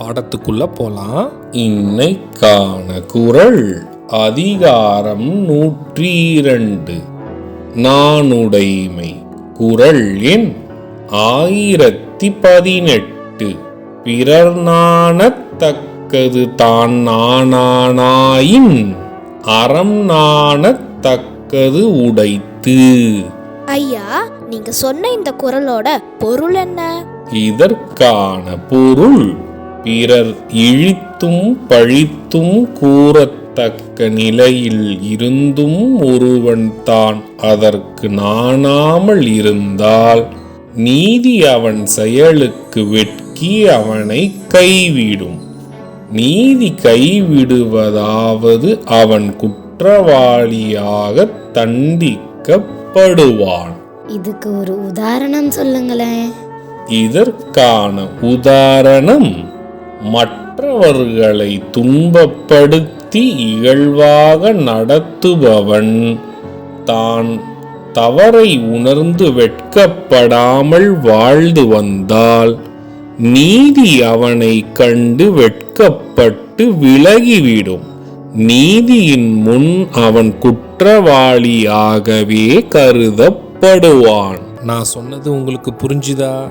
பாடத்துக்குள்ள போலாம். இன்னைக்கான குரல் அதிகாரம் நூற்றி இரண்டு நானுடைமை. குரல் எண் ஆயிரத்தி பதினெட்டு பிறர் நாணத்தக்கது தான் நாணானாயின் அறம் நாணத்தக்கது உடைத்து. ஐயா நீங்க சொன்ன இந்த குரலோட பொருள் என்ன? இதற்கான பொருள் பிறர் இழித்தும் பழித்தும் கூறத்தக்க நிலையில் இருந்தும் ஒருவன் தான் அதற்கு நாணாமல் இருந்தால் நீதி அவன் செயலுக்கு வெட்கி அவனை கைவிடும். நீதி கைவிடுவதாவது அவன் குற்றவாளியாக தண்டிக்கப்படுவான். இதுக்கு ஒரு உதாரணம் சொல்லுங்களேன். இதற்கான உதாரணம் மற்றவர்களை துன்பப்படுத்தி இகழ்வாக நடத்துபவன். தான் தவறை உணர்ந்து வெட்கப்படாமல் வாழ்ந்து வந்தால் நீதி அவனை கண்டு வெட்கப்பட்டு விலகிவிடும். நீதியின் முன் அவன் குற்றவாளியாகவே கருதப்படுவான். நான் சொன்னது உங்களுக்கு புரிஞ்சுதா?